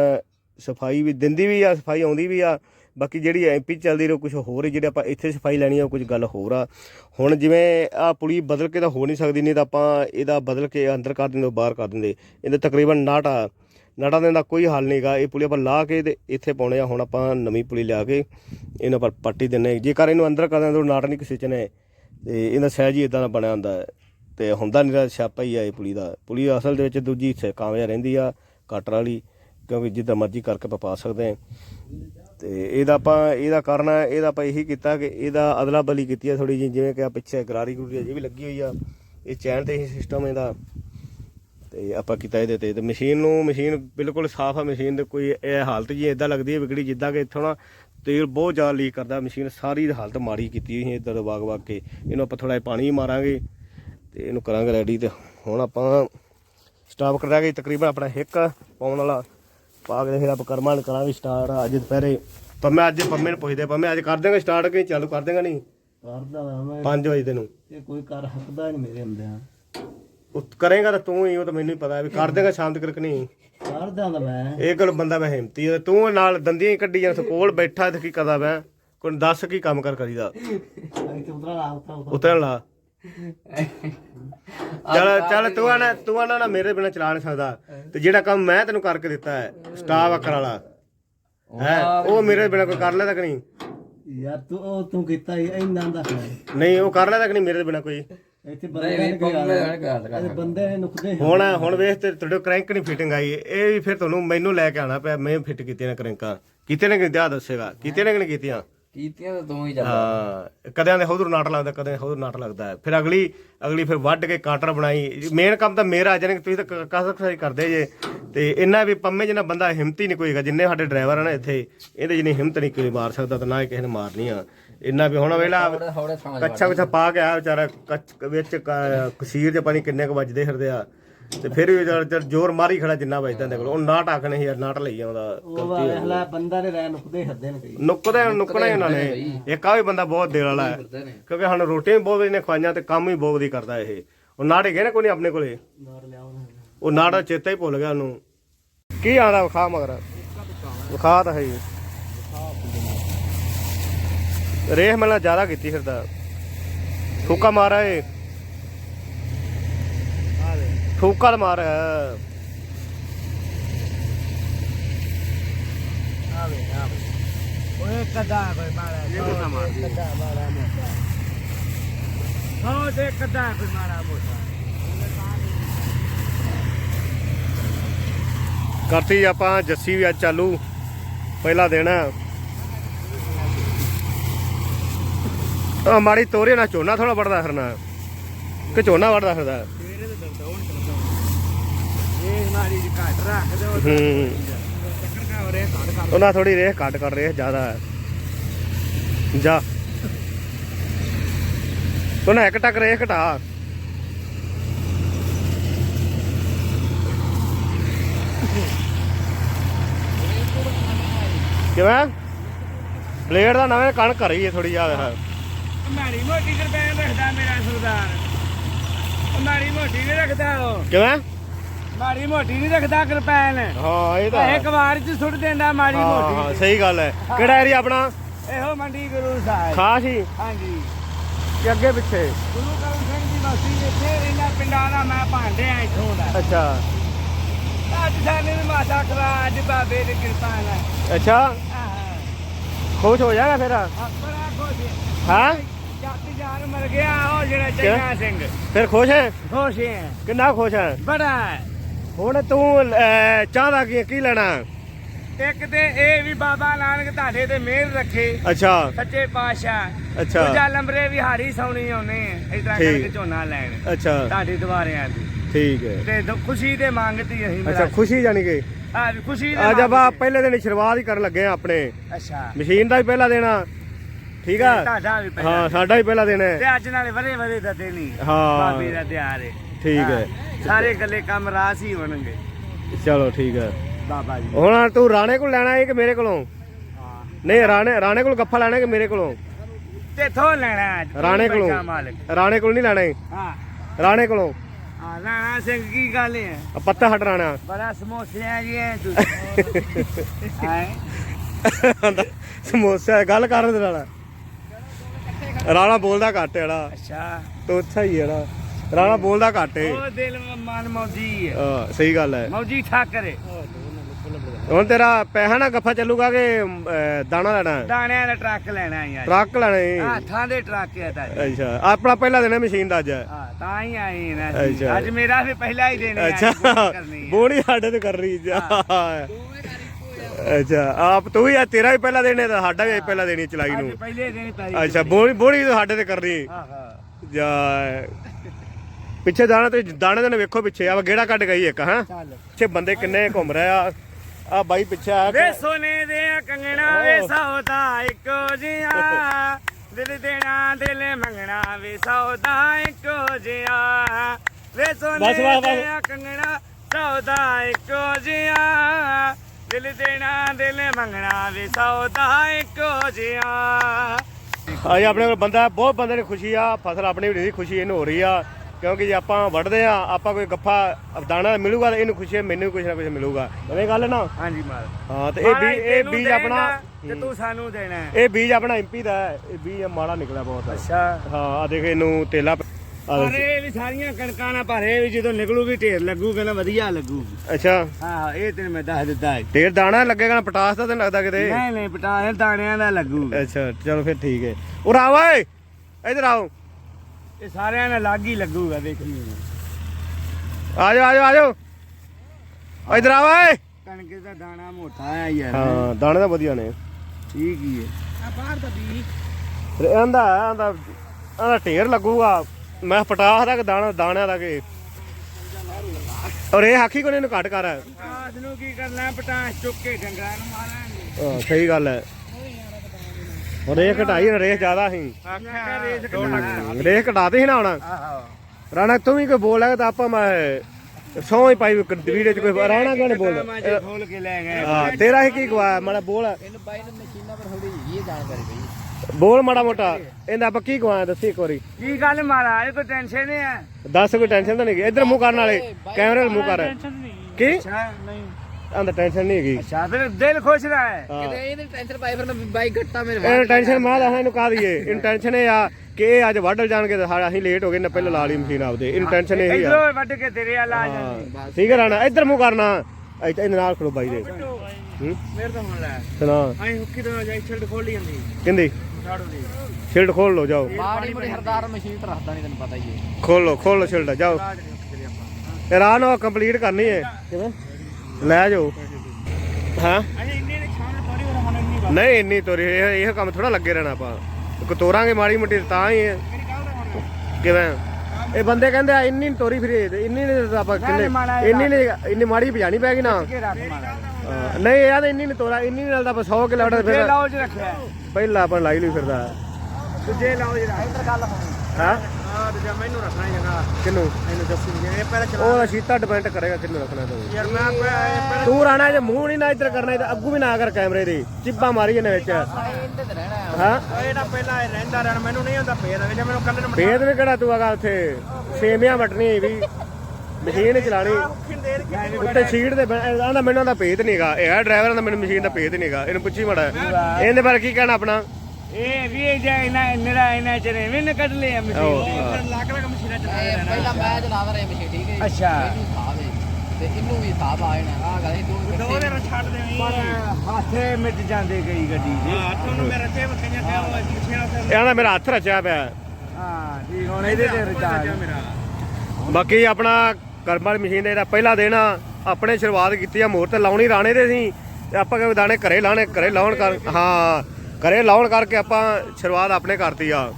ਸਫ਼ਾਈ ਵੀ ਦਿੰਦੀ ਵੀ ਆ, ਸਫ਼ਾਈ ਆਉਂਦੀ ਵੀ ਆ। ਬਾਕੀ ਜਿਹੜੀ ਐਮਪੀ ਚੱਲਦੀ ਰਹੋ ਕੁਝ ਹੋਰ ਜਿਹੜੇ ਆਪਾਂ ਇੱਥੇ ਸਫ਼ਾਈ ਲੈਣੀ ਆ, ਉਹ ਕੁਝ ਗੱਲ ਹੋਰ ਆ। ਹੁਣ ਜਿਵੇਂ ਆ ਪੁਲੀ ਬਦਲ ਕੇ ਤਾਂ ਹੋ ਨਹੀਂ ਸਕਦੀ, ਨਹੀਂ ਤਾਂ ਆਪਾਂ ਇਹਦਾ ਬਦਲ ਕੇ ਅੰਦਰ ਕਰ ਦਿੰਦੇ, ਬਾਹਰ ਕਰ ਦਿੰਦੇ। ਇਹਦੇ ਤਕਰੀਬਨ ਨਾਟਾ ਨਾਟਾ ਦੇ ਦਾ ਕੋਈ ਹੱਲ ਨਹੀਂਗਾ ਇਹ ਪੁਲੀ ਆਪਾਂ ਲਾ ਕੇ ਤੇ ਇੱਥੇ ਪਾਉਣੇ ਆ। ਹੁਣ ਆਪਾਂ ਨਵੀਂ ਪੁਲੀ ਲਿਆ ਕੇ ਇਹਨਾਂ ਪਰ ਪੱਟੀ ਦਿੰਨੇ ਜੇਕਰ ਇਹਨੂੰ ਅੰਦਰ ਕਰ ਤਾਂ ਨਾਟ ਨਹੀਂ ਕਿਸੇ ਚ ਨੇ, ਤੇ ਇਹਦਾ ਸਹਿਜ ਹੀ ਇਦਾਂ ਦਾ ਬਣਿਆ ਹੁੰਦਾ ਹੈ। ਤੇ ਹੁੰਦਾ ਨਹੀਂ ਛਾਪਾ ਹੀ ਆ ਇਹ ਪੁਲੀ ਦਾ। ਪੁਲੀ ਅਸਲ ਦੇ ਵਿੱਚ ਦੂਜੀ ਸੇ ਕਾਮਯਾ ਰਹਿੰਦੀ ਆ, ਕਟਰ ਵਾਲੀ, ਕਿਉਂਕਿ ਜਿੱਦਾਂ ਮਰਜ਼ੀ ਕਰਕੇ ਆਪਾਂ ਪਾ ਸਕਦੇ ਹਾਂ ਤੇ ਇਹਦਾ ਆਪਾਂ, ਇਹਦਾ ਕਾਰਨ ਹੈ ਇਹਦਾ ਆਪਾਂ ਇਹੀ ਕੀਤਾ ਕਿ ਇਹਦਾ ਅਦਲਾ ਬਲੀ ਕੀਤੀ ਆ ਥੋੜੀ ਜਿਹੀ, ਜਿਵੇਂ ਕਿ ਆ ਪਿੱਛੇ ਗਰਾਰੀ ਗੁਰੀ ਅਜੇ ਵੀ ਲੱਗੀ ਹੋਈ ਆ। ਇਹ ਚੈਨ ਤੇ ਹੀ ਸਿਸਟਮ ਇਹਦਾ। ਤੇ ਆਪਾਂ ਕੀਤਾ ਇਹਦੇ ਤੇ। ਤੇ ਮਸ਼ੀਨ ਨੂੰ ਮਸ਼ੀਨ ਬਿਲਕੁਲ ਸਾਫ਼ ਆ ਮਸ਼ੀਨ ਦੇ ਕੋਈ ਇਹ ਹਾਲਤ ਜੀ ਇਦਾਂ ਲੱਗਦੀ ਹੈ ਵਿਗੜੀ ਜਿੱਦਾਂ ਕਿ ਇੱਥੋਂ ਨਾ ਤੇਲ ਬਹੁਤ ਜ਼ਿਆਦਾ ਲੀਕ ਕਰਦਾ ਮਸ਼ੀਨ ਸਾਰੀ ਹਾਲਤ ਮਾੜੀ ਕੀਤੀ ਹੋਈ ਹੈ ਇੱਧਰ ਵਾਗ ਵਾਗ ਕੇ। ਇਹਨੂੰ ਆਪਾਂ ਥੋੜਾ ਜਿਹਾ ਪਾਣੀ ਮਾਰਾਂਗੇ ਤੇ ਇਹਨੂੰ ਕਰਾਂਗੇ ਰੈਡੀ ਤੇ ਹੁਣ ਆਪਾਂ ਸਟਾਪ ਕਰਾਂਗੇ ਤਕਰੀਬਨ ਆਪਣਾ ਹਿੱਕ ਪਾਉਣ ਵਾਲਾ ਪਾ ਕੇ ਫਿਰ ਆਪਾਂ ਕਰਮਾਂ ਕਰਾਂਗੇ ਸਟਾਰਟ ਅੱਜ ਦੁਪਹਿਰੇ ਪੰਮੇ ਅੱਜ ਪੰਮੇ ਨੂੰ ਪੁੱਛਦੇ ਪੰਮੇ ਅੱਜ ਕਰ ਦੇਗਾ ਸਟਾਰਟ ਕਿ ਚਾਲੂ ਕਰ ਦੇਗਾ ਨਹੀਂ? ਕਰਦਾ ਮੈਂ। 5 ਵਜੇ ਤੈਨੂੰ। ਇਹ ਕੋਈ ਕਰ ਹੱਕਦਾ ਨਹੀਂ ਮੇਰੇ ਹੁੰਦਿਆਂ। ਉਹ ਕਰੇਗਾ ਤਾਂ ਤੂੰ ਹੀ ਉਹ ਤਾਂ ਮੈਨੂੰ ਹੀ ਪਤਾ ਹੈ ਵੀ ਕਰ ਦੇਗਾ ਸ਼ਾਮ ਤੱਕ ਕਿ ਨਹੀਂ। ਕਰਦਾ ਤਾਂ ਮੈਂ। ਇਹ ਗੱਲ ਬੰਦਾ ਮੈਂ ਹਿੰਮਤੀ ਹੈ ਤੂੰ ਨਾਲ ਦੰਦੀਆਂ ਹੀ ਕੱਢੀ ਜਾਂ ਕੋਲ ਬੈਠਾ ਤੇ ਕੀ ਕਰਦਾ ਮੈਂ ਕੋਈ ਦੱਸ ਕੀ ਕੰਮ ਕਰ ਕਰੀਦਾ? ਉਤਰਾ ਲਾ ਉਤਰਾ ਉਤਰਨ ਲਾ। ਚੱਲ ਚੱਲ ਤੂੰ ਆਣਾ ਤੂੰ ਆਣਾ ਨਾ ਮੇਰੇ ਬਿਨਾ ਚਲਾ ਨਹੀਂ ਸਕਦਾ। ਤੇ ਜਿਹੜਾ ਕੰਮ ਮੈਂ ਤੈਨੂੰ ਕਰਕੇ ਦਿੱਤਾ ਹੈ ਸਟਾਫ ਆਕਰ ਵਾਲਾ। ਹੈ ਉਹ ਮੇਰੇ ਬਿਨਾ ਕੋਈ ਕਰ ਲੈਦਾ ਕਿ ਨਹੀਂ? ਯਾਰ ਤੂੰ ਉਹ ਤੂੰ ਕੀਤਾ ਹੀ ਇੰਨਾਂ ਦਾ ਨਹੀਂ ਉਹ ਕਰ ਲੈਦਾ ਕਿ ਨਹੀਂ ਮੇਰੇ ਬਿਨਾ ਕੋਈ? ਇੱਥੇ ਬੰਦੇ ਨੇ ਕੋਈ ਗੱਲ ਬੰਦੇ ਨੇ ਨੁਕਦੇ ਹੁਣ ਹੁਣ ਵੇਖ ਤੇ ਤੁਹਾਡੇ ਕਰੈਂਕ ਨਹੀਂ ਫਿਟਿੰਗ ਆਈ। ਇਹ ਵੀ ਫਿਰ ਤੁਹਾਨੂੰ ਮੈਨੂੰ ਲੈ ਕੇ ਆਣਾ ਪਿਆ ਮੈਂ ਫਿੱਟ ਕੀਤੀਆਂ ਨੇ ਕਰੈਂਕਾਂ ਕਿਤੇ ਨੇ ਕਿਤੇ ਆ ਦੱਸੇਗਾ। ਕਿਤੇ ਨੇ ਕਿ ਨਹੀਂ ਕੀਤੀਆਂ? ਕੀਤੀਆਂ ਤਾਂ ਤੂੰ ਹੀ ਚੱਲ ਹਾਂ ਕਦਿਆਂ ਦੇ ਹੋਦਰ ਨਾਟ ਲੱਗਦਾ ਕਦੇ ਹੋਦਰ ਨਾਟ ਲੱਗਦਾ ਹੈ। ਫਿਰ ਅਗਲੀ ਅਗਲੀ ਫਿਰ ਵੱਢ ਕੇ ਕਾਟਰ ਬਣਾਈ। ਮੇਨ ਕੰਮ ਤਾਂ ਮੇਰਾ ਜਾਨੀ ਤੁਸੀਂ ਤਾਂ ਕਸਰ ਕਸਾਈ ਕਰਦੇ ਜੇ। ਤੇ ਇੰਨਾ ਵੀ ਪੰਮੇ ਜਿੰਨਾ ਬੰਦਾ ਹਿੰਮਤ ਹੀ ਨਹੀਂ ਕੋਈਗਾ ਜਿੰਨੇ ਸਾਡੇ ਡਰਾਈਵਰ ਆ ਨਾ ਇੱਥੇ ਇਹਦੇ ਜਿੰਨੀ ਹਿੰਮਤ ਨਹੀਂ ਕੋਈ ਮਾਰ ਸਕਦਾ ਤਾਂ ਨਾ ਹੀ ਕਿਸੇ ਨੇ ਮਾਰਨੀ ਆ। ਇੰਨਾ ਵੀ ਹੁਣ ਵੇਲਾ ਸਮਝ ਕੱਚਾ ਕੁਛਾ ਪਾ ਕੇ ਆ ਵਿਚਾਰਾ ਕੱਚ ਵਿੱਚ ਕਸੀਰ ਚ ਪਾਣੀ ਕਿੰਨੇ ਕੁ ਵੱਜਦੇ ਫਿਰਦੇ ਆ। ਤੇ ਫਿਰ ਵੀ ਜਦ- ਜ਼ੋਰ ਮਾਰੀ ਖੜਾ ਜਿੰਨਾ ਵੱਜਦਾ ਇਹਦੇ ਕੋਲ। ਉਹ ਨਾਟ ਆਖਣੇ ਯਾਰ ਨਾਟ ਲਈ ਆਉਂਦਾ ਉਹ ਵੇਖਲਾ ਬੰਦਾ ਨੇ ਰਹਿ ਨੁਕਦੇ ਹੱਦੇ ਨੇ ਨੁੱਕਦੇ ਨੁੱਕਣਾ ਹੀ ਉਹਨਾਂ ਨੇ। ਇੱਕ ਆ ਵੀ ਬੰਦਾ ਬਹੁਤ ਦੇਰ ਵਾਲਾ ਹੈ। ਕਿਉਂਕਿ ਸਾਨੂੰ ਰੋਟੀਆਂ ਵੀ ਬਹੁਤ ਨੇ ਖਵਾਈਆਂ ਤੇ ਕੰਮ ਵੀ ਬਹੁਤ ਵਧੀਆ ਕਰਦਾ ਇਹ। ਉਹ ਨਾੜੇ ਗਏ ਨਾ ਕੋਈ ਆਪਣੇ ਕੋਲੇ? ਨਾੜ ਲਿਆ ਉਹਨੇ ਉਹ ਨਾੜਾ ਚੇਤਾ ਹੀ ਭੁੱਲ ਗਿਆ ਉਹਨੂੰ। ਕੀ ਆਂਦਾ ਵਿਖਾ ਮਗਰ? ਵਿਖਾ ਤਾਂ ਹੈ ਹੀ। ਰੇਹ ਮੈਨਾਂ ਜ਼ਿਆਦਾ ਕੀਤੀ ਫਿਰਦਾ। ਫੂਕਾ ਮਾਰਾ ਏ ਫੂਕਾ ਤਾਂ ਮਾਰ ਆਵੇ ਆਵੇ ਓਏ ਕਦਾ ਕੋਈ ਮਾਰਾ ਇਹ ਕਿੰਨਾ ਮਾਰ ਕਦਾ ਮਾਰਾ ਮੋਟਾ। ਹਾਂ ਤੇ ਕਦਾ ਕੋਈ ਮਾਰਾ ਮੋਟਾ। ਕਰਤੀ ਆਪਾਂ ਜੱਸੀ ਵੀ ਅੱਜ ਚਾਲੂ। ਪਹਿਲਾ ਦਿਨ। ਆ ਮਾੜੀ ਤੋਰੇ ਨਾਲ ਝੋਨਾ ਥੋੜਾ ਵੜਦਾ ਫਿਰਨਾ। ਕਿ ਝੋਨਾ ਵੜਦਾ ਫਿਰਦਾ। ਰੱਖ ਹੂੰ। ਉਹਨਾਂ ਥੋੜੀ ਰੇਹ ਘੱਟ ਕਰ ਰਹੇ ਜ਼ਿਆਦਾ। ਹੈ ਜਾ। ਉਹਨਾਂ ਇੱਕ ਟੱਕ ਰੇਹ ਘਟਾ। ਕਿਵੇਂ? ਬਲੇਡ ਦਾ ਨਵੇਂ ਕਣ ਘਰ ਹੀ ਹੈ ਥੋੜੀ ਜਿਹਾ ਹੈ ਮਾਰੀ ਮੋਟੀ ਕਰਪੈਨ ਰੱਖਦਾ ਮੇਰਾ ਸਰਦਾਰ। ਉਹ ਮਾਰੀ ਮੋਟੀ ਨਹੀਂ ਰੱਖਦਾ ਉਹ। ਕਿਵੇਂ? ਮਾੜੀ ਮੋਟੀ ਨਹੀਂ ਰੱਖਦਾ ਕਿਰਪੈਨ। ਹਾਂ ਇਹ ਤਾਂ ਇਹ ਕਵਾਰ ਚ ਸੁੱਟ ਦਿੰਦਾ ਮਾੜੀ ਹਾਂ ਹਾਂ ਮੋਟੀ ਸਹੀ ਗੱਲ ਹੈ। ਕਿਹੜਾ ਏਰੀਆ ਆਪਣਾ? ਇਹੋ ਮੰਡੀ ਗੁਰੂ ਸਾਹਿਬ। ਖਾਸ ਹੀ। ਹਾਂਜੀ। ਕਿ ਅੱਗੇ ਪਿੱਛੇ। ਗੁਰੂ ਕਰਮ ਸਿੰਘ ਦੀ ਇੱਥੇ ਇਹਨਾਂ ਪਿੰਡਾਂ ਦਾ ਮੈਂ ਭਾਂਡੇ ਆ ਇੱਥੋਂ ਦਾ। ਅੱਛਾ। ਅੱਜ ਸਾਨੂੰ ਵੀ ਮਾਤਾ ਖਰਾ ਅੱਜ ਬਾਬੇ ਦੀ ਕਿਰਪਾ ਨਾਲ। ਅੱਛਾ। ਆਹ ਖੁਸ਼ ਹੋ ਜਾਏਗਾ ਫਿਰ? ਹਾਂ? ਜਾਤੀ ਜਾਨ ਮਰ ਗਿਆ ਉਹ ਜਿਹੜਾ ਚੰਗਾ ਸਿੰਘ। ਫਿਰ ਖੁਸ਼ ਹੈ? ਖੁਸ਼ ਹੈ ਕਿੰਨਾ ਖੁਸ਼ ਹੈ? ਬੜਾ ਹੁਣ ਤੂੰ ਅਹ, ਚਾਹ ਦਾ ਕੀ ਕੀ ਲੈਣਾ? ਇੱਕ ਤੇ ਇਹ ਵੀ ਬਾਬਾ ਨਾਨਕ ਤੁਹਾਡੇ ਤੇ ਮਿਹਰ ਰੱਖੇ। ਅੱਛਾ। ਸੱਚੇ ਪਾਤਸ਼ਾਹ। ਅੱਛਾ। ਦੂਜਾ ਲੰਬਰੇ ਵੀ ਹਾੜੀ ਸੌਣੀ ਆਉਨੇ ਆ ਇਸ ਤਰ੍ਹਾਂ। ਕਰਕੇ ਝੋਨਾ ਲੈਣ। ਅੱਛਾ। ਤੁਹਾਡੇ ਦੁਆਰਿਆਂ ਦੀ। ਠੀਕ ਹੈ। ਤੇ ਖੁਸ਼ੀ ਤੇ ਮੰਗਤੀ ਅਸੀਂ ਅੱਛਾ ਖੁਸ਼ੀ ਜਾਣੀ ਕਿ? ਆ ਵੀ ਖੁਸ਼ੀ ਦੇ ਅੱਜ ਆਪਾਂ। ਪਹਿਲੇ ਦਿਨ ਸ਼ੁਰੂਆਤ ਹੀ ਕਰਨ ਲੱਗੇ ਆ ਆਪਣੇ। ਅੱਛਾ। ਮਸ਼ੀਨ ਦਾ ਹੀ ਪਹਿਲਾ ਦੇਣਾ। ਠੀਕ ਆ? ਤੁਹਾਡਾ ਵੀ ਪਹਿਲਾਂ ਹਾਂ ਸਾਡਾ ਹੀ ਪਹਿਲਾ ਦਿਨ ਹੈ। ਤੇ ਅੱਜ ਨਾਲੇ ਵਰੇ ਵਰੇ ਦਾ ਦਿਨ ਹੀ ਹਾਂ। ਬਾਬੇ ਦਾ ਦਿਹਾੜ ਹੈ। ਠੀਕ ਹੈ। ਹਾਂ, ਸਾਰੇ ਗੱਲੇ ਕੰਮ ਰਾਸ ਹੀ ਹੋਣਗੇ। ਚਲੋ ਠੀਕ ਹੈ। ਬਾਬਾ ਜੀ। ਹੁਣ ਤੂੰ ਰਾਣੇ ਕੋਲ ਲੈਣਾ ਹੈ ਕਿ ਮੇਰੇ ਕੋਲੋਂ? ਹਾਂ। ਨਹੀਂ ਰਾਣੇ ਰਾਣੇ ਕੋਲ ਗੱਫਾ ਲੈਣਾ ਕਿ ਮੇਰੇ ਕੋਲੋਂ? ਤੇ ਥੋ ਲੈਣਾ ਅੱਜ, ਤੂੰ ਰਾਣੇ ਬੈਠਾ ਕੋਲੋਂ। ਮਾਲਕ? ਰਾਣੇ ਕੋਲ ਨਹੀਂ ਲੈਣਾ ਈ। ਹਾਂ। ਰਾਣੇ ਕੋਲੋਂ। ਹਾਂ ਰਾਣਾ ਸਿੰਘ ਕੀ ਗੱਲ ਹੈ? ਆ ਪੱਤਾ ਹਟ ਰਾਣਾ। ਬੜਾ ਸਮੋਸੇ ਆ ਜੀ ਇਹ ਤੁਸੀਂ [laughs] ਹਾਂ? ਸਮੋਸਾ ਗੱਲ ਕਰਨ ਦੇ ਨਾਲ। ਰਾਣਾ ਬੋਲਦਾ ਘੱਟ ਹੈ ਜਿਹੜਾ ਅੱਛਾ। ਤੂੰ ਅੱਛਾ ਹੀ ਹੈ ਜਿਹੜਾ ਰਾਣਾ ਬੋਲਦਾ ਘੱਟ ਹੈ। ਉਹ ਦਿਲ ਮਨ ਮੌਜੀ ਹੈ। ਹਾਂ, ਸਹੀ ਗੱਲ ਹੈ। ਮੌਜੀ ਠਾਕਰੇ ਹੁਣ ਤੇਰਾ ਪੈਸਾ ਨਾ ਗੱਫਾ ਚੱਲੂਗਾ ਕਿ ਦਾਣਾ ਲੈਣਾ ਹੈ? ਦਾਣਿਆਂ ਦਾ ਟਰੱਕ ਲੈਣਾ ਯਾਰ ਟਰੱਕ ਲੈਣਾ ਈ। ਹੱਥਾਂ ਦੇ ਟਰੱਕ ਹੈ ਤਾਂ ਅੱਛਾ ਆਪਣਾ ਪਹਿਲਾ ਦਿਨ ਹੈ ਮਸ਼ੀਨ ਦਾ ਅੱਜ। ਹਾਂ ਤਾਂ ਹੀ ਆਈ ਨਾ। ਅੱਜ ਮੇਰਾ ਵੀ ਪਹਿਲਾ ਹੀ ਦਿਨ ਹੈ। ਅੱਛਾ। ਹੈ। ਬੋੜੀ ਸਾਡੇ ਤੇ ਕਰ ਰਹੀ ਜਾ ਅੱਛਾ ਆਪ ਤੂੰ ਵੀ ਆ ਤੇਰਾ ਵੀ ਪਹਿਲਾ ਹੈ ਤਾਂ ਸਾਡਾ ਵੀ ਪਹਿਲਾ ਹੀ ਚਲਾਈ ਨੂੰ। ਪਹਿਲੇ ਹੀ ਅੱਛਾ ਬੋੜੀ ਬੋੜੀ ਤਾਂ ਸਾਡੇ ਤੇ ਕਰ ਰਹੀ ਹਾਂ ਹਾਂ। ਜਾ ਪਿੱਛੇ ਦਾਣਾ ਤੇ ਦਾਣੇ ਦੇ ਵੇਖੋ ਪਿੱਛੇ ਆ ਗੇੜਾ ਕੱਢ ਗਈ ਇੱਕ ਹਾਂ? ਪਿੱਛੇ ਬੰਦੇ ਕਿੰਨੇ ਘੁੰਮ ਰਹੇ ਆ। ਆ ਬਾਈ ਪਿੱਛੇ ਆ। ਵੇ ਸੋਨੇ ਦੇ ਕੰਗਣਾ ਵੇ ਸੌਦਾ ਇੱਕੋ ਜਿਹਾ। [laughs] ਦਿਲ ਦੇਣਾ ਦਿਲ ਮੰਗਣਾ ਵੇ ਸੌਦਾ ਇੱਕੋ ਜਿਹਾ। ਵੇ ਸੋਨੇ। ਦੇ ਕੰਗਣਾ ਸੌਦਾ ਇੱਕੋ ਜਿਹਾ। ਦਿਲ ਦੇਣਾ ਦਿਲ ਮੰਗਣਾ ਵੇ ਸੌਦਾ ਇੱਕੋ ਜਿਹਾ। ਅੱਜ ਆਪਣੇ ਕੋਲ ਬੰਦਾ ਬਹੁਤ ਬੰਦੇ ਨੇ ਖੁਸ਼ੀ ਆ ਫਸਲ ਆਪਣੀ ਵੀ ਨਹੀਂ ਖੁਸ਼ੀ ਇਹਨੂੰ ਹੋ ਰਹੀ ਆ ਕਿਉਂਕਿ ਜੇ ਆਪਾਂ ਵੱਢਦੇ ਆ ਆਪਾਂ ਕੋਈ ਗੱਫਾ ਦਾਣਾ ਮਿਲੂਗਾ ਤਾਂ ਇਹਨੂੰ ਖੁਸ਼ੀ ਹੈ, ਮੈਨੂੰ ਕੁਝ ਨਾ ਕੁਝ ਮਿਲੂਗਾ। ਇਹ ਗੱਲ ਨਾ? ਹਾਂਜੀ ਮਾਰ ਹਾਂ ਤੇ ਇਹ ਬੀਜ ਇਹ ਬੀਜ ਆਪਣਾ ਤੇ ਤੂੰ ਸਾਨੂੰ ਦੇਣਾ। ਹੈ। ਇਹ ਬੀਜ ਆਪਣਾ ਐਮਪੀ ਦਾ ਹੈ ਇਹ ਬੀਜ ਮਾੜਾ ਨਿਕਲਿਆ ਬਹੁਤ। ਅੱਛਾ। ਹਾਂ ਆ ਦੇਖ ਇਹਨੂੰ ਤੇਲਾ ਪ- ਪਰ। ਇਹ ਵੀ ਸਾਰੀਆਂ ਕਣਕਾਂ ਨਾ ਭਰੇ ਵੀ ਜਦੋਂ ਨਿਕਲੂਗੀ ਢੇਰ ਲੱਗੂਗਾ ਨਾ ਵਧੀਆ ਲੱਗੂਗੀ। ਅੱਛਾ। ਹਾਂ ਇਹ ਤੈਨੂੰ ਮੈਂ ਦੱਸ ਦਿੱਤਾ ਹੈ। ਢੇਰ ਦਾਣਾ ਲੱਗੇਗਾ ਨਾ ਪਟਾਸ ਦਾ ਤਾਂ ਨੀ ਲੱਗਦਾ ਕਿਤੇ। ਨਹੀਂ ਨਹੀਂ ਪਟਾਲੇ ਦਾਣਿਆਂ ਦਾ ਲੱਗੂਗਾ ਅੱਛਾ ਚਲੋ ਫਿਰ ਠੀਕ ਹੈ। ਉਰ ਆ ਓਏ! ਇਧਰ ਆਓ। ਇਹ ਸਾਰਿਆਂ ਨਾਲ ਲੱਗ ਹੀ ਲੱਗੂਗਾ ਦੇਖੀ ਆ ਜਾਓ ਆ ਜਾਓ ਆ ਜਾਓ ਇਧਰ ਆ ਓਏ! ਕਣਕ ਦਾ ਦਾਣਾ ਮੋਟਾ ਹੈ ਯਾਰ। ਹਾਂ ਦਾਣੇ ਤਾਂ ਵਧੀਆ ਨੇ। ਠੀਕ ਹੀ ਹੈ। ਆ ਬਾਹਰ ਦਾ ਬੀ ਆਂਦਾ ਆਂਦਾ ਆਂਦਾ ਢੇਰ ਲੱਗੂਗਾ। ਮੈਂ ਪਟਾਸ ਦਾ ਕਿ ਦਾਣਾ ਦਾਣਿਆਂ ਦਾ ਕਿ? ਔਰ ਇਹ ਆਖੀ ਕੋਨੇ ਨੂੰ ਘੱਟ ਕਰ ਆਸ ਨੂੰ ਕੀ ਕਰਨਾ ਪਟਾਸ ਚੁੱਕ ਕੇ ਡੰਗਰਾਂ ਨੂੰ ਮਾਰਾਂਗੇ। ਹਾਂ, ਸਹੀ ਗੱਲ ਹੈ। ਹੁਣ ਰੇਸ ਘਟਾਈ ਰੇਸ ਜ਼ਿਆਦਾ ਸੀ। ਆਖਿਆ ਰੇਸ ਰੇਸ ਘਟਾਤੇ ਸੀ ਨਾ ਹੁਣ। ਆਹੋ। ਰਾਣਾ ਤੂੰ ਵੀ ਕੋਈ ਬੋਲਿਆ ਤਾਂ ਆਪਾਂ ਮੈਂ ਸੌ ਹੀ ਪਾਈ ਵੀਡੀਓ ਚ ਕੋਈ ਰਾਣਾ ਕਿਉਂ ਨੀ ਬੋਲ ਮੈਂ ਜੇ ਖੋਲ ਕੇ ਲੈ ਗਏ? ਹਾਂ ਤੇਰਾ ਹੀ ਕੀ ਗਵਾਇਆ ਮਾੜਾ ਬੋਲ ਇਹਨੂੰ ਬਾਈ ਨੂੰ ਮਸ਼ੀਨਾਂ ਪਰ ਥੋੜੀ ਇਹ ਜਾਣਕਾਰੀ ਬਈ ਬੋਲ ਮਾੜਾ ਮੋਟਾ। ਇਹਦਾ ਆਪਾਂ ਕੀ ਗਵਾਇਆ ਦੱਸੀ ਇੱਕ ਵਾਰੀ? ਕੀ ਗੱਲ ਇਹ ਕੋਈ ਟੈਨਸ਼ਨ ਨਹੀਂ ਹੈ। ਦੱਸ ਕੋਈ ਟੈਨਸ਼ਨ ਤਾਂ ਨਹੀਂ ਗਈ ਇੱਧਰ ਮੂੰਹ ਕਰਨ ਵਾਲੇ ਕੈਮਰੇ ਵੱਲ ਮੂੰਹ ਕਰ। ਕੀ? ਅੱਛਾ ਨਹੀਂ। ਆਂਦਾ ਟੈਨਸ਼ਨ ਨਹੀਂ ਹੈਗੀ। ਅੱਛਾ ਫਿਰ ਦਿਲ ਖੁਸ਼ ਰਹਾ। ਹੈ। ਕਿਤੇ ਇਹਦੇ ਟੈਨਸ਼ਨ ਪਾਈ ਫਿਰ ਮੈਂ ਬਾਈ ਘੱਟਾ ਮੇਰੇ ਇਹ ਟੈਨਸ਼ਨ ਮਾਂ ਦਾ ਇਹਨੂੰ ਕਾ ਦਈਏ ਇਹਨੂੰ ਟੈਨਸ਼ਨ ਇਹ ਆ ਕਿ ਇਹ ਅੱਜ ਵੱਢਲ ਜਾਣਗੇ ਤਾਂ ਸਾਡਾ ਅਸੀਂ ਲੇਟ ਹੋ ਗਏ ਨਾ ਪਹਿਲਾਂ ਲਾ ਲਈ ਮਸ਼ੀਨ ਆਪਦੇ। ਇਹਨੂੰ ਟੈਨਸ਼ਨ ਇਹ ਆ। ਇਧਰੋਂ ਵੱਢ ਕੇ ਤੇਰੇ ਆ ਲਾ ਜਾਂਦੀ। ਠੀਕ ਹੈ ਰਾਣਾ ਇੱਧਰ ਮੂੰਹ ਕਰਨਾ। ਇੱਥੇ ਇਹਦੇ ਨਾਲ ਖੜੋ ਬਾਈ ਦੇ। ਹੂੰ? ਮੇਰੇ ਤਾਂ ਹੁਣ ਲੈ। ਸੁਣਾ। ਐਂ ਹੁੱਕੀ ਤੋਂ ਜਾਈ ਛੱਡ ਖੋਲੀ ਜਾਂਦੀ। ਕਿੰਦੀ? ਛਾੜੋ ਸ਼ਿਲਡ ਖੋਲ ਲਓ ਜਾਓ। ਮਾੜੀ ਮੋਟੀ ਹਰਦਾਰ ਮਸ਼ੀਨ ਤੇ ਰੱਖਦਾ ਨਹੀਂ ਤੈਨੂੰ ਪਤਾ ਹੀ ਹੈ। ਖੋਲ ਲਓ ਖੋਲ ਲਓ ਸ਼ਿਲਡ ਜਾਓ। ਇਹ ਰਾਹ ਨੂੰ ਕੰਪਲੀਟ ਕਰਨੀ ਹੈ। ਕਿਵੇਂ? ਲੈ ਜਾਓ। ਹਾਂ? ਨਹੀਂ ਇੰਨੀ ਤੋਰੀ ਇਹ ਇਹ ਕੰਮ ਥੋੜਾ ਲੱਗੇ ਰਹਿਣਾ ਆਪਾਂ। ਇੱਕ ਤੋਰਾਂਗੇ ਮਾੜੀ ਮੋਟੀ ਤਾਂ ਹੀ ਹੈ। ਕਿਵੇਂ? ਇਹ ਬੰਦੇ ਕਹਿੰਦੇ ਆ ਇੰਨੀ ਨੀ ਤੋਰੀ ਫਿਰੇ ਇੰਨੀ ਨੇ ਆਪਾਂ ਕਿੰਨੇ ਇੰਨੀ ਨੇ ਇੰਨੀ ਮਾੜੀ ਭਜਾਣੀ ਪੈ ਗਈ ਨਾ। ਹਾਂ, ਨਹੀਂ ਯਾਰ ਇੰਨੀ ਨੇ ਤੋਰਾ ਇੰਨੀ ਨਾਲ ਤਾਂ ਆਪਾਂ 100 ਕਿਲੋਮੀਟਰ ਜੇ ਫਿਰ ਲਾਓ ਚ ਰੱਖਿਆ ਪਹਿਲਾਂ ਆਪਾਂ ਲਾਈ ਲਈ ਫਿਰਦਾ। ਦੂਜੇ ਲਾਓ ਰੱਖ ਇੱਧਰ ਗੱਲ ਹੋਣੀ। ਹਾਂ? ਹਾਂ ਦੂਜਾ ਮੈਨੂੰ ਰੱਖਣਾ ਹੀ ਜਗਾ ਕਿਨੂੰ ਇਹਨੂੰ ਦੱਸੀ ਨਹੀਂ ਇਹ ਪਹਿਲਾਂ ਚਲਾ ਉਹ ਸ਼ੀਤਾ ਡਿਪੈਂਡ ਕਰੇਗਾ ਕਿੰਨੂੰ ਰੱਖਣਾ ਤੂੰ। ਯਾਰ ਮੈਂ ਪਹਿਲਾਂ ਤੂੰ ਰਾਣਾ ਜੇ ਮੂੰਹ ਨਹੀਂ ਨਾ ਇੱਧਰ ਕਰਨਾ ਤੇ ਅੱਗੂ ਵੀ ਨਾ ਕਰ ਕੈਮਰੇ ਦੀ। ਚਿੱਬਾ ਮਾਰੀ ਜਨੇ ਵਿੱਚ। ਇਹਦੇ ਤੇ ਰਹਿਣਾ ਹੈ। ਹਾਂ? ਇਹਦਾ ਪਹਿਲਾਂ ਇਹ ਰਹਿੰਦਾ ਰਹਿਣ ਮੈਨੂੰ ਨਹੀਂ ਹੁੰਦਾ ਫੇਰ ਜੇ ਮੈਨੂੰ ਕੱਲ ਨੂੰ ਫੇਰ ਵੀ ਕਿਹੜਾ ਤੂੰ ਆਗਾ ਉੱਥੇ? ਸੇਮੀਆਂ ਵਟਣੀ ਵੀ। ਮਸ਼ੀਨ ਚਲਾਣੀ ਉੱਤੇ ਸੀਟ ਤੇ ਆਂਦਾ ਮੈਨੂੰ ਦਾ ਭੇਤ ਨਹੀਂਗਾ ਇਹ ਡਰਾਈਵਰਾਂ ਦਾ ਮੈਨੂੰ ਮਸ਼ੀਨ ਦਾ ਭੇਤ ਨਹੀਂਗਾ ਇਹਨੂੰ ਪੁੱਛੀ ਮੜਾ ਇਹਦੇ ਬਾਰੇ ਕੀ ਕਹਿਣਾ ਆਪਣਾ? ਇਹ ਵੀ ਜਾਇ ਨਾ ਨਿਰਾ ਇਹਨਾਂ ਚ ਨੇ ਵੀ ਕੱਢ ਲਿਆ ਮਸ਼ੀਨ। ਲੱਖ ਲੱਖ ਮਸ਼ੀਨਾਂ ਇਹ ਪਹਿਲਾਂ ਮੈਂ ਚਲਾਉਂਦਾ ਰਿਹਾ ਮਸ਼ੀਨ ਠੀਕ ਹੈ। ਅੱਛਾ। ਤੇ ਇਹਨੂੰ ਵੀ ਸਾਬ ਆ ਜਾਣਾ। ਆ ਗੱਲ ਇਹ ਦੋ ਦੋ ਦਿਨ ਛੱਡ ਦੇਣੀ ਪਰ ਹਾਥੇ ਮਿਟ ਜਾਂਦੇ ਕਈ ਗੱਡੀ ਦੇ। ਹਾਂ ਤੁਹਾਨੂੰ ਮੇਰਾ ਤੇ ਵਕਈਆਂ ਤੇ ਉਹ ਮਸ਼ੀਨਾਂ ਤੇ ਇਹ ਆਂਦਾ ਮੇਰਾ ਹੱਥ ਰਚਿਆ ਪਿਆ। ਹਾਂ ਠੀਕ ਹੁਣ ਇਹਦੇ ਤੇ ਰਿਚਾਰਜ ਮੇਰਾ। ਬਾਕੀ ਆਪਣਾ ਕਰਮ ਵਾਲੀ ਮਸ਼ੀਨ ਦਾ ਪਹਿਲਾ ਦਿਨ ਆ ਆਪਣੇ ਸ਼ੁਰੂਆਤ ਕੀਤੀ ਆ ਮੋਹਰ ਤੇ ਲਾਉਣੀ ਰਾਣੇ ਦੇ ਸੀ ਤੇ ਆਪਾਂ ਕਿਹਾ ਦਾਣੇ ਘਰੇ ਲਾਣੇ ਘਰੇ ਲਾਉਣ ਕਰ ਹਾਂ ਘਰੇ ਲਾਉਣ ਕਰਕੇ ਆਪਾਂ ਸ਼ੁਰੂਆਤ ਆਪਣੇ ਕਰਤੀ ਆ।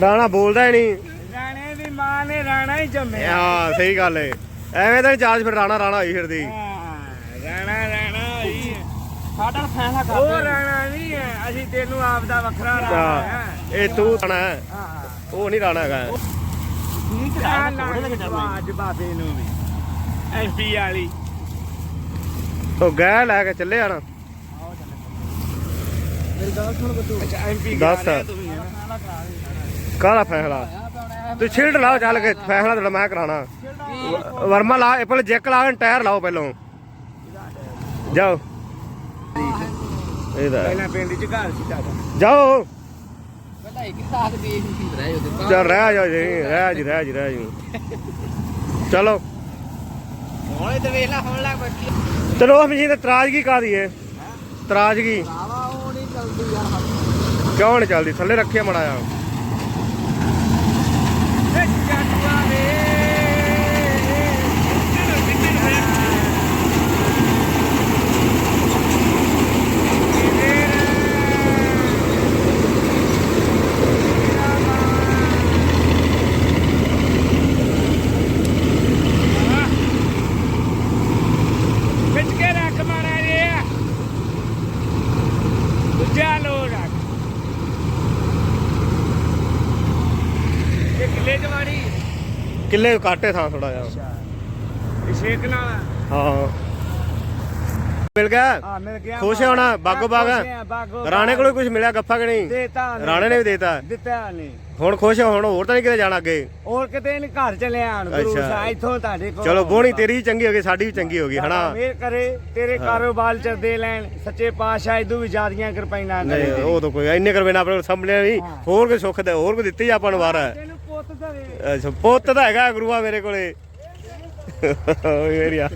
ਰਾਣਾ ਬੋਲਦਾ ਹੀ ਨਹੀਂ। ਰਾਣੇ ਦੀ ਮਾਂ ਨੇ ਰਾਣਾ ਹੀ ਜੰਮਿਆ। ਹਾਂ ਸਹੀ ਗੱਲ ਏ। ਐਵੇਂ ਤਾਂ ਚਾਰਜ ਫਿਰ ਰਾਣਾ ਰਾਣਾ ਹੋਈ ਫਿਰਦੀ। ਹਾਂ, ਰਾਣਾ ਰਾਣਾ ਹੀ ਸਾਡਾ ਫੈਸਲਾ ਕਰ ਉਹ ਰਾਣਾ ਨਹੀਂ ਹੈ। ਅਸੀਂ ਤੈਨੂੰ ਆਪ ਦਾ ਵੱਖਰਾ ਰਾਣਾ ਹਾਂ, ਇਹ ਤੂੰ ਰਾਣਾ ਹੈ। ਹਾਂ। ਉਹ ਨਹੀਂ ਰਾਣਾ ਹੈਗਾ। ਠੀਕ ਹੈ ਅੱਜ ਬਾਬੇ ਨੂੰ ਵੀ। ਐਮਪੀ ਵਾਲੀ। ਉਹ ਗਹਿ ਲੈ ਕੇ ਚੱਲੇ ਆਣਾ ਮੇਰੀ ਗੱਲ ਸੁਣ ਬੱਤੂ ਅੱਛਾ ਐਮਪੀ ਦੱਸ। ਕਾਹਦਾ ਫੈਸਲਾ। ਤੂੰ ਛਿਲਡ ਲਾਓ ਚੱਲ ਕੇ ਫੈਸਲਾ ਤੁਹਾਡਾ ਮੈਂ ਕਰਾਣਾ ਵਰਮਾ ਲਾ ਇਹ ਪਹਿਲੇ ਜੈਕ ਲਾ ਟਾਇਰ ਲਾਓ ਪਹਿਲੋਂ। ਜਾਓ। ਇਹਦਾ ਪਹਿਲਾਂ ਪਿੰਡ ਚ ਘਰ ਸੀ ਜਾਓ। ਸਾਥ ਵੀ ਰਹਿ ਚੱਲ ਰਹਿ ਜਾਓ ਜੀ ਰਹਿ ਜੀ ਰਹਿ ਜੀ ਰਹਿ ਜੀ। ਚਲੋ। ਹੁਣ ਤੇ ਵੇਖ ਲੈ ਹੁਣ ਲੱਗ ਬੱਕੀ ਚਲੋ ਉਹ ਮਸ਼ੀਨ ਤੇ ਤਰਾਜ਼ਗੀ ਕਾਦੀ ਏ? ਤਰਾਜ਼ਗੀ। ਆਵਾ ਉਹ ਨਹੀਂ ਚੱਲਦੀ ਯਾਰ। ਕਿਉਂ ਨਹੀਂ ਚੱਲਦੀ? ਥੱਲੇ ਰੱਖਿਆ ਮੜਾ ਆ ਜੱਟਵਾ ਵੇ ਖਿੱਚ ਕੇ ਰੱਖ ਮਾਰਾ ਜੀ ਦੂਜਾ ਲੋ ਰੱਖ ਇਹ ਕਿਲੇ ਜਵਾੜੀ ਕਿੱਲੇ ਕਾਟੇ ਥਾਂ ਥੋੜਾ ਜਿਹਾ। ਛੇਕ ਨਾਲ ਹਾਂ। ਮਿਲ ਗਿਆ? ਆ ਮਿਲ ਗਿਆ ਖੁਸ਼ ਹੈ ਹੁਣ ਬਾਗੋ ਰਾਣੇ ਕੋਲੋਂ ਕੁਝ ਮਿਲਿਆ ਗੱਫਾ ਕਿ ਨਹੀਂ? ਦੇਤਾ। ਰਾਣੇ ਨੇ ਵੀ ਦੇਤਾ ਦਿੱਤਾ। ਨੇ ਹੁਣ ਖੁਸ਼ ਹੋ ਹੁਣ ਹੋਰ ਤਾਂ ਨਹੀਂ ਕਿਤੇ ਜਾਣਾ ਅੱਗੇ? ਹੋਰ ਕਿਤੇ ਨਹੀਂ ਘਰ ਚਲਿਆ ਹਣ ਗੁਰੂ ਅੱਛਾ। ਸਾਹਿਬ ਇੱਥੋਂ ਤੁਹਾਡੇ ਕੋਲ। ਚਲੋ ਬੋਣੀ ਤੇਰੀ ਵੀ ਚੰਗੀ ਹੋ ਗਈ ਸਾਡੀ ਵੀ ਚੰਗੀ ਹੋ ਗਈ ਹਨਾ? ਮੇਰ ਕਰੇ ਤੇਰੇ ਕਾਰੋਬਾਰ ਚ ਦੇ ਲੈਣ ਸੱਚੇ ਪਾਤਸ਼ਾਹ ਇਦੋਂ ਵੀ ਜ਼ਿਆਦੀਆਂ ਕਿਰਪਾਈਆਂ ਨਹੀਂ ਕਰੇ। ਉਹ ਤਾਂ ਕੋਈ ਇੰਨੇ ਕਰਵੇ ਨਾ ਆਪਣੇ ਕੋਲ ਸਾਹਮਣੇ ਨਹੀਂ ਹੋਰ ਕੋਈ ਸੁੱਖ ਦੇ ਹੋਰ ਕੋਈ ਦਿੱਤੀ ਆਪਾਂ ਨੂੰ ਵਾਰ। ਤੈਨੂੰ ਪੁੱਤ ਦਵੇ ਅੱਛਾ ਪੁੱਤ ਤਾਂ ਹੈਗਾ ਗੁਰੂਆ ਮੇਰੇ ਕੋਲੇ। ਓਏ ਮੇਰੀਆ।